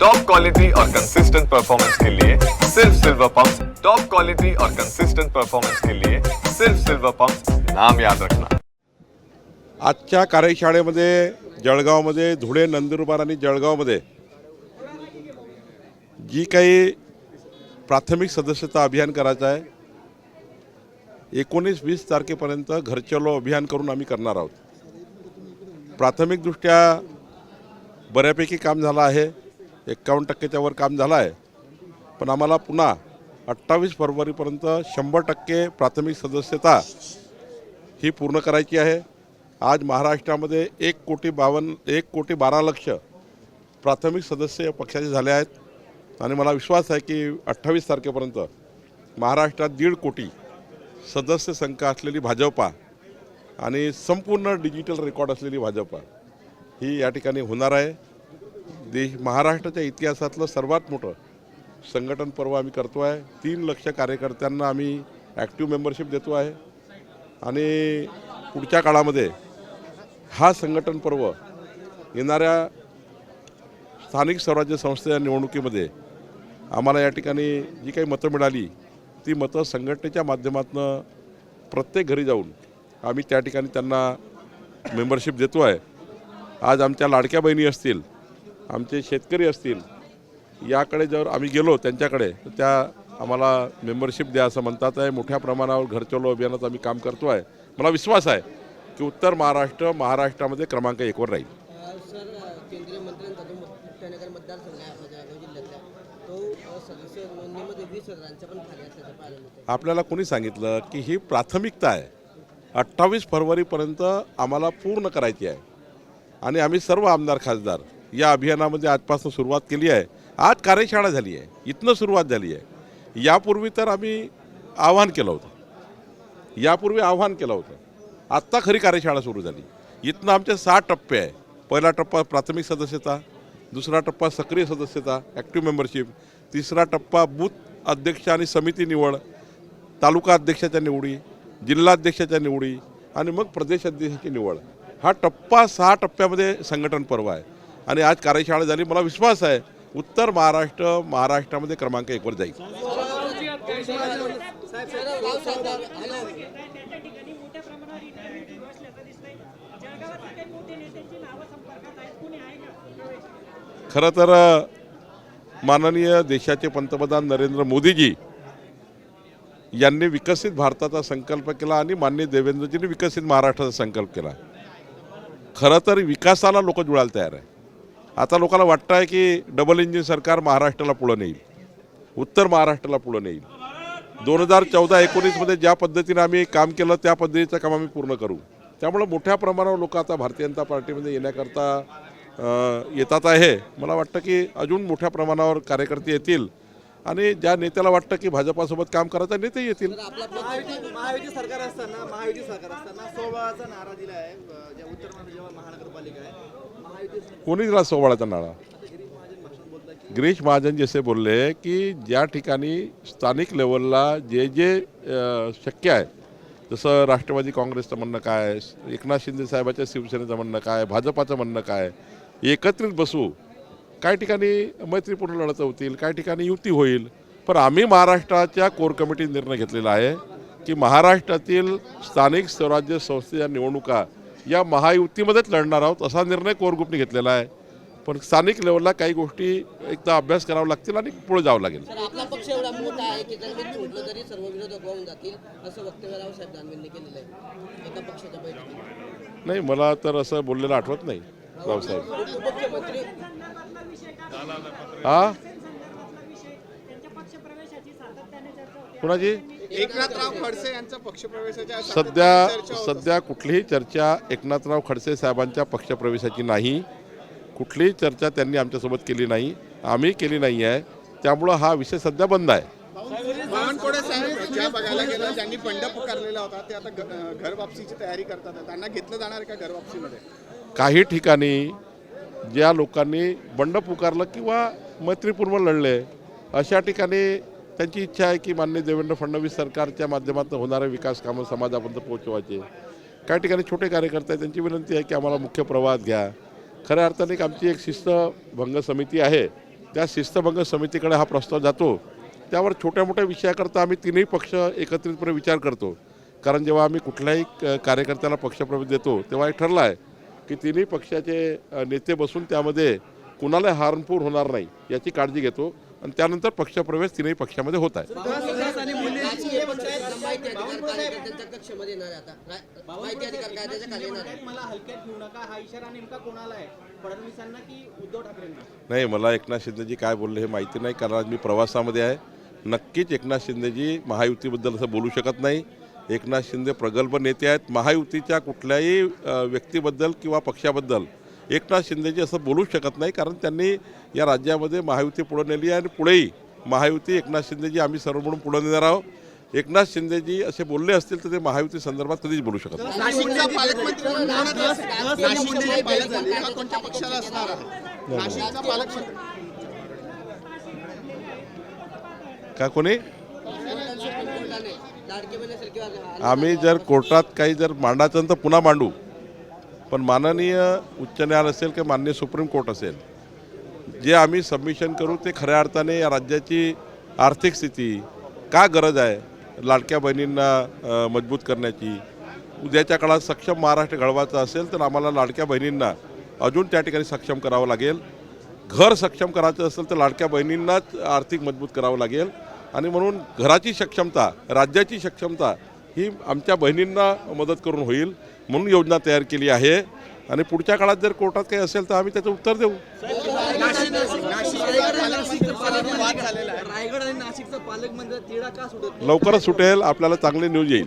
Top quality और consistent performance के लिए सिर्फ सिल्वर पंप टॉप क्वालिटी और कंसिस्टेंट परफॉर्मेंस के लिए सिर्फ सिल्वर पंप नाम याद रखना। आजच्या कार्यशाळेमध्ये जळगावमध्ये धुळे नंदुरबार आणि जळगावमध्ये जी काही प्राथमिक सदस्यता अभियान करायचं आहे एकोणीस वीस तारखेपर्यंत घरचलो अभियान करून आम्ही करणार आहोत. प्राथमिकदृष्ट्या बऱ्यापैकी काम झालं आहे. एक्कावन्न टक्के त्यावर काम झालं आहे पण आम्हाला पुन्हा अठ्ठावीस फरवरीपर्यंत शंभर टक्के प्राथमिक सदस्यता ही पूर्ण करायची आहे. आज महाराष्ट्रामध्ये एक कोटी बावन्न एक कोटी बारा लक्ष प्राथमिक सदस्य पक्षाचे झाले आहेत. आणि मला विश्वास आहे की अठ्ठावीस तारखेपर्यंत महाराष्ट्रात दीड कोटी सदस्य संख्या असलेली भाजपा आणि संपूर्ण डिजिटल रेकॉर्ड असलेली भाजपा ही या ठिकाणी होणार आहे. देश महाराष्ट्राच्या इतिहासातलं सर्वात मोठं संघटन पर्व आम्ही करतो आहे. तीन लक्ष कार्यकर्त्यांना आम्ही ॲक्टिव्ह मेंबरशिप देतो आहे. आणि पुढच्या काळामध्ये हा संघटन पर्व येणाऱ्या स्थानिक स्वराज्य संस्थेच्या निवडणुकीमध्ये आम्हाला या ठिकाणी जी काही मतं मिळाली ती मतं संघटनेच्या माध्यमातून प्रत्येक घरी जाऊन आम्ही त्या ठिकाणी त्यांना मेंबरशिप देतो आहे. आज आमच्या लाडक्या बहिणी असतील आमचे शेतकरी असतील याकडे जर आम्ही गेलो त्यांच्याकडे तर त्या आम्हाला मेंबरशिप द्या असं म्हणतात आहे. मोठ्या प्रमाणावर घरचलो अभियानात आम्ही काम करतो आहे मला विश्वास आहे की उत्तर महाराष्ट्र महाराष्ट्रामध्ये क्रमांक एकवर राहील. अ, सर अ, केंद्रीय मंत्र्यांचा जो मुक्ताईनगर मतदारसंघ आहे आपल्या जळगाव जिल्ह्यातला तो अ, सदस्य नोंदणीमध्ये वीस हजारांच्या पण खाली असल्याचं पाहायला मिळतं आपल्याला कोणी सांगितलं की ही प्राथमिकता आहे? अठ्ठावीस फरवरीपर्यंत आम्हाला पूर्ण करायची आहे. आणि आम्ही सर्व आमदार खासदार या अभियानामध्ये आजपासून सुरुवात केली आहे. आज कार्यशाळा झाली आहे. इथनं सुरुवात झाली आहे. यापूर्वी तर आम्ही आव्हान केलं होतं. यापूर्वी आव्हान केलं होतं. आत्ता खरी कार्यशाळा सुरू झाली. इथनं आमचे सहा टप्पे आहे. पहिला टप्पा प्राथमिक सदस्यता दुसरा टप्पा सक्रिय सदस्यता ॲक्टिव्ह मेंबरशिप तिसरा टप्पा बूथ अध्यक्ष आणि समिती निवड तालुका अध्यक्षाच्या निवडी जिल्हाध्यक्षाच्या निवडी आणि मग प्रदेश अध्यक्षाची निवड. हा टप्पा सहा टप्प्यामध्ये संघटन पर्व आहे. आणि आज कार्यशाळा झाली. मला विश्वास आहे उत्तर महाराष्ट्र महाराष्ट्रामध्ये क्रमांक एकवर जाईल. खरं तर माननीय देशाचे पंतप्रधान नरेंद्र मोदीजी यांनी विकसित भारताचा संकल्प केला आणि मान्य देवेंद्रजींनी विकसित महाराष्ट्राचा संकल्प केला. खरं तर विकासाला लोक जुळायला तयार आहे. आता लोकांना वाटतं आहे की डबल इंजिन सरकार महाराष्ट्राला पुढं नेईल. उत्तर महाराष्ट्राला पुढं नेईल. दोन हजार चौदा एकोणीसमध्ये ज्या पद्धतीनं आम्ही काम केलं त्या पद्धतीचं काम आम्ही पूर्ण करू. त्यामुळं मोठ्या प्रमाणावर लोक आता भारतीय जनता पार्टीमध्ये येण्याकरता येतात आहे. मला वाटतं की अजून मोठ्या प्रमाणावर कार्यकर्ते येतील. आणि ज्या नेत्याला वाटतं की भाजपासोबत काम करायचं नेते येतील. महायुती सरकार असताना महायुती सरकार असताना सोबळाचा नारा दिला आहे उत्तर महानगरपालिका आहे. कोणी दिला सोहळ्याचा नाळा गिरीश महाजन जसे बोलले की ज्या ठिकाणी स्थानिक लेवलला जे जे शक्य आहे जसं राष्ट्रवादी काँग्रेसचं म्हणणं काय एकनाथ शिंदे साहेबाच्या शिवसेनेचं म्हणणं काय भाजपाचं म्हणणं काय एकत्रित बसू काय ठिकाणी मैत्रीपूर्ण लढत होतील काय ठिकाणी युती होईल पण आम्ही महाराष्ट्राच्या कोर कमिटी निर्णय घेतलेला आहे की महाराष्ट्रातील स्थानिक स्वराज्य संस्थेच्या निवडणुका या महायुतीमध्येच लढणार आहोत असा निर्णय कोर ग्रुपने घेतलेला आहे. पण स्थानिक लेवलला काही गोष्टी एकदा अभ्यास करावा लागतील आणि पुढे जावं लागेल. सर आपला पक्ष एवढा मोठा आहे की जर मी सोडलं तरी सर्व विरोधक वाहून जातील असं वक्तव्य रावसाहेब दानवेंनी केलेलं आहे. एका पक्षाच्या बैठकीत. नाही मला तर असं बोललेलं आठवत नाही रावसाहेब उपमुख्यमंत्री हा? त्यांच्या पक्षप्रवेशाची सातत्याने चर्चा होते. कुणाची? एकनाथराव खडसे यांचा पक्षप्रवेशाच्या सध्या सध्या कुठलीही चर्चा एकनाथराव खडसे साहेबांच्या पक्षप्रवेशाची नाही. कुठलीही चर्चा त्यांनी आमच्यासोबत केली नाही. आम्ही केली नाही आहे. त्यामुळं हा विषय सध्या बंद आहे. बावनकुळे साहेब ज्या बघायला गेलं ज्यांनी बंड पुकारलेला होता ते आता घ- घर वापसीची तयारी करतात त्यांना घेतलं जाणार आहे का घर वापसीमध्ये? काही ठिकाणी ज्या लोकांनी बंड पुकारलं किंवा मैत्रीपूर्ण लढले अशा ठिकाणी त्यांची इच्छा आहे की मान्य देवेंद्र फडणवीस सरकारच्या माध्यमातून होणारे विकास कामं समाजापर्यंत पोहोचवायचे. काही ठिकाणी छोटे कार्यकर्ते आहेत त्यांची विनंती आहे की आम्हाला मुख्य प्रवाहात घ्या. खऱ्या अर्थाने एक आमची एक शिस्तभंग समिती आहे. त्या शिस्तभंग समितीकडे हा प्रस्ताव जातो. त्यावर छोट्या मोठ्या विषयाकरता आम्ही तिन्ही पक्ष एकत्रितपणे विचार करतो. कारण जेव्हा आम्ही कुठल्याही क- कार्यकर्त्याला पक्षप्रवेश देतो तेव्हा एक ठरलं आहे की तिन्ही पक्षाचे नेते बसून त्यामध्ये कुणाला हार्मफुल होणार नाही याची काळजी घेतो. आणि त्यानंतर पक्षप्रवेश तिन्ही पक्षामध्ये होत आहे. हा नाही मला एकनाथ शिंदेजी काय बोलले हे माहिती नाही कारण आज मी प्रवासामध्ये आहे. नक्कीच एकनाथ शिंदेजी महायुतीबद्दल असं बोलू शकत नाही. एकनाथ शिंदे प्रगल्भ नेते आहेत. महायुतीच्या कुठल्याही व्यक्तीबद्दल किंवा पक्षाबद्दल एकनाथ शिंदेजी असं बोलूच शकत नाही कारण त्यांनी या राज्यामध्ये महायुती पुढे नेली आहे आणि पुढेही महायुती एकनाथ शिंदेजी आम्ही सर्व म्हणून पुढे नेणार आहोत. एकनाथ शिंदेजी असे बोलले असतील तर ते महायुती संदर्भात कधीच बोलू शकत का कोणी? आम्ही जर कोर्टात काही जर मांडायचं तर पुन्हा मांडू. पण माननीय उच्च न्यायालय असेल किंवा माननीय सुप्रीम कोर्ट असेल जे आम्ही सबमिशन करू ते खऱ्या अर्थाने या राज्याची आर्थिक स्थिती का गरज आहे लाडक्या बहिणींना मजबूत करण्याची. उद्याच्या काळात सक्षम महाराष्ट्र घडवायचा असेल तर आम्हाला लाडक्या बहिणींना अजून त्या ठिकाणी सक्षम करावं लागेल. घर सक्षम करायचं असेल तर लाडक्या बहिणींनाच आर्थिक मजबूत करावं लागेल. आणि म्हणून घराची सक्षमता राज्याची सक्षमता ही आमच्या बहिणींना मदत करून होईल म्हणून योजना तयार केली आहे. आणि पुढच्या काळात जर कोर्टात काही असेल तर आम्ही त्याचं उत्तर देऊ. लवकरच सुटेल. आपल्याला चांगली न्यूज येईल.